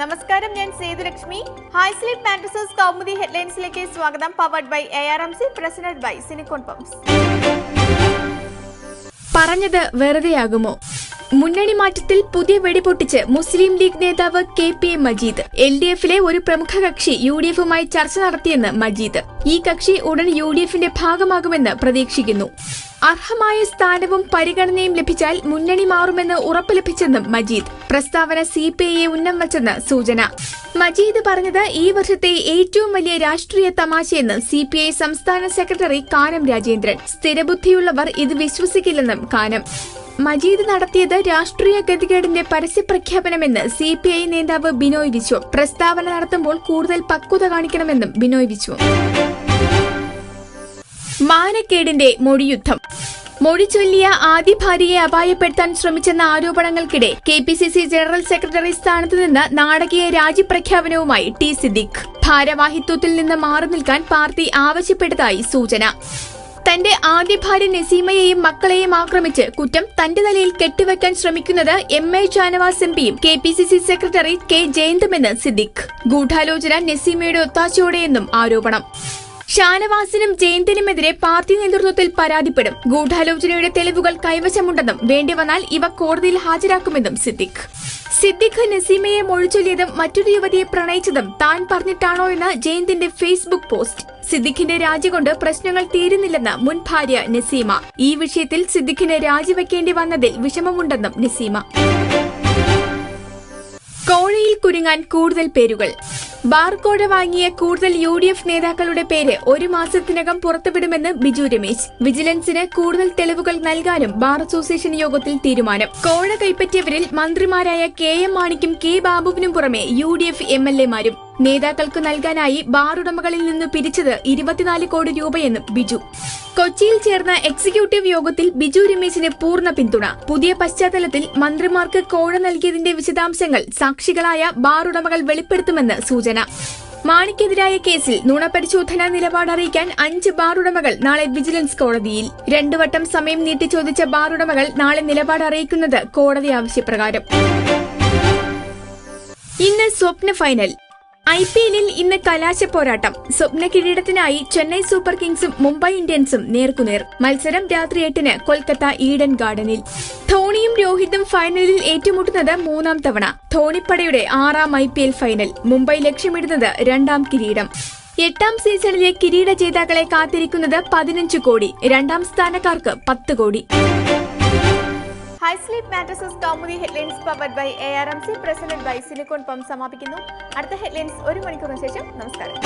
നമസ്കാരം ഞാൻ Sethulakshmi. High sleep mattresses Kaumudi ഹെഡ്ലൈൻസിലേക്ക് സ്വാഗതം powered by A R M C president by silicon pumps പറഞ്ഞത് വെറുതെയാകുമോ? മുന്നണി മാറ്റത്തിൽ പുതിയ വെടിപൊട്ടിച്ച് മുസ്ലിം ലീഗ് നേതാവ് K P A Majeed. L D എഫിലെ ഒരു പ്രമുഖ കക്ഷി യു ഡി എഫുമായി ചർച്ച നടത്തിയെന്ന് മജീദ്. ഈ കക്ഷി ഉടൻ യു ഡി എഫിന്റെ ഭാഗമാകുമെന്ന് പ്രതീക്ഷിക്കുന്നു. അർഹമായ സ്ഥാനവും പരിഗണനയും ലഭിച്ചാൽ മുന്നണി മാറുമെന്ന് ഉറപ്പ് ലഭിച്ചെന്നും മജീദ്. പ്രസ്താവന സി പി ഐയെ ഉന്നം വച്ചെന്ന് സൂചന. മജീദ് പറഞ്ഞത് ഈ വർഷത്തെ ഏറ്റവും വലിയ രാഷ്ട്രീയ തമാശയെന്ന് സി പി ഐ സംസ്ഥാന സെക്രട്ടറി കാനം രാജേന്ദ്രൻ. സ്ഥിരബുദ്ധിയുള്ളവർ ഇത് വിശ്വസിക്കില്ലെന്നും കാനം. മജീദ് നടത്തിയത് രാഷ്ട്രീയ ഗതികേടിന്റെ പരസ്യപ്രഖ്യാപനമെന്ന് സി പി ഐ നേതാവ് ബിനോയ് വിശ്വം. പ്രസ്താവന നടത്തുമ്പോൾ കൂടുതൽ പക്വത കാണിക്കണമെന്നും ബിനോയ് വിശ്വം. മാനക്കേടിന്റെ മൊഴിയുദ്ധം. മൊഴി ചൊല്ലിയ ആദ്യ ഭാര്യയെ അപായപ്പെടുത്താൻ ശ്രമിച്ചെന്ന ആരോപണങ്ങൾക്കിടെ K P C C general secretary സ്ഥാനത്ത് നിന്ന് നാടകീയ രാജിപ്രഖ്യാപനവുമായി ടി സിദ്ദിഖ്. ഭാരവാഹിത്വത്തിൽ നിന്ന് മാറി നിൽക്കാൻ പാർട്ടി ആവശ്യപ്പെട്ടതായി സൂചന. തന്റെ ആദ്യ ഭാര്യ നസീമയെയും മക്കളെയും ആക്രമിച്ച് കുറ്റം തന്റെ തലയിൽ കെട്ടിവെക്കാൻ ശ്രമിക്കുന്നത് എം എ ഷാനവാസ് എം പിയും K P C C secretary K ജയന്തുമെന്ന് Siddique. ഗൂഢാലോചന നസീമയുടെ ഒത്താശയോടെയെന്നും ആരോപണം. ഷാനവാസിനും ജയന്തിനുമെതിരെ പാർട്ടി നേതൃത്വത്തിൽ പരാതിപ്പെടും. ഗൂഢാലോചനയുടെ തെളിവുകൾ കൈവശമുണ്ടെന്നും വേണ്ടി വന്നാൽ ഇവ കോടതിയിൽ ഹാജരാക്കുമെന്നും സിദ്ദിഖ്. സിദ്ദിഖ് നസീമയെ മൊഴിച്ചൊല്ലിയതും മറ്റൊരു യുവതിയെ പ്രണയിച്ചതും താൻ പറഞ്ഞിട്ടാണോ എന്ന് ജയന്തിന്റെ ഫേസ്ബുക്ക് പോസ്റ്റ്. സിദ്ദിഖിന്റെ രാജി കൊണ്ട് പ്രശ്നങ്ങൾ തീരുന്നില്ലെന്ന് മുൻ ഭാര്യ നസീമ. ഈ വിഷയത്തിൽ സിദ്ദിഖിന് രാജിവെക്കേണ്ടി വന്നതിൽ വിഷമമുണ്ടെന്നും നസീമ. കോഴയിൽ കുരുങ്ങാൻ കൂടുതൽ പേരുകൾ. ബാർകോഴ വാങ്ങിയ കൂടുതൽ യു ഡി എഫ് നേതാക്കളുടെ പേര് ഒരു മാസത്തിനകം പുറത്തുവിടുമെന്ന് ബിജു രമേശ്. വിജിലൻസിന് കൂടുതൽ തെളിവുകൾ നൽകാനും ബാർ അസോസിയേഷൻ യോഗത്തിൽ തീരുമാനം. കോഴ കൈപ്പറ്റിയവരിൽ മന്ത്രിമാരായ കെ എം മാണിക്കും കെ ബാബുവിനും പുറമെ U D F M L എമാരും നേതാക്കൾക്ക് നൽകാനായി ബാർ ഉടമകളിൽ നിന്ന് പിരിച്ചത് ഇരുപത്തിനാല് കോടി രൂപയെന്നും ബിജു. കൊച്ചിയിൽ ചേർന്ന എക്സിക്യൂട്ടീവ് യോഗത്തിൽ ബിജു രമേശിന് പൂർണ പിന്തുണ. പുതിയ പശ്ചാത്തലത്തിൽ മന്ത്രിമാർക്ക് കോഴ നൽകിയതിന്റെ വിശദാംശങ്ങൾ സാക്ഷികളായ ബാർ ഉടമകൾ വെളിപ്പെടുത്തുമെന്ന് സൂചന. മാണിക്കെതിരായ കേസിൽ നുണപരിശോധനാ നിലപാട് അറിയിക്കാൻ അഞ്ച് ബാർ ഉടമകൾ നാളെ വിജിലൻസ് കോടതിയിൽ. രണ്ടു വട്ടം സമയം നീട്ടി ചോദിച്ച ബാർ ഉടമകൾ നാളെ നിലപാട് അറിയിക്കുന്നത് കോടതി ആവശ്യപ്രകാരം. ഇന്ന് സ്വപ്ന ഫൈനൽ. ഐ പി എല്ലിൽ ഇന്ന് കലാശ പോരാട്ടം. സ്വപ്ന കിരീടത്തിനായി ചെന്നൈ സൂപ്പർ കിങ്സും മുംബൈ ഇന്ത്യൻസും നേർക്കുനേർ. മത്സരം രാത്രി എട്ടിന് കൊൽക്കത്ത ഈഡൻ ഗാർഡനിൽ. ധോണിയും രോഹിതും ഫൈനലിൽ ഏറ്റുമുട്ടുന്നത് മൂന്നാം തവണ. ധോണിപ്പടയുടെ ആറാം I P L final. Mumbai ലക്ഷ്യമിടുന്നത് രണ്ടാം കിരീടം. എട്ടാം സീസണിലെ കിരീട ജേതാക്കളെ കാത്തിരിക്കുന്നത് പതിനഞ്ച് കോടി. രണ്ടാം സ്ഥാനക്കാർക്ക് പത്ത് കോടി. High sleep mattresses Kaumudi headlines powered by A R M C president by silicon pump സമാപിക്കുന്നു അടുത്ത ഹെഡ്ലൈൻസ് ഒരു മണിക്കൂറിന് ശേഷം നമസ്കാരം.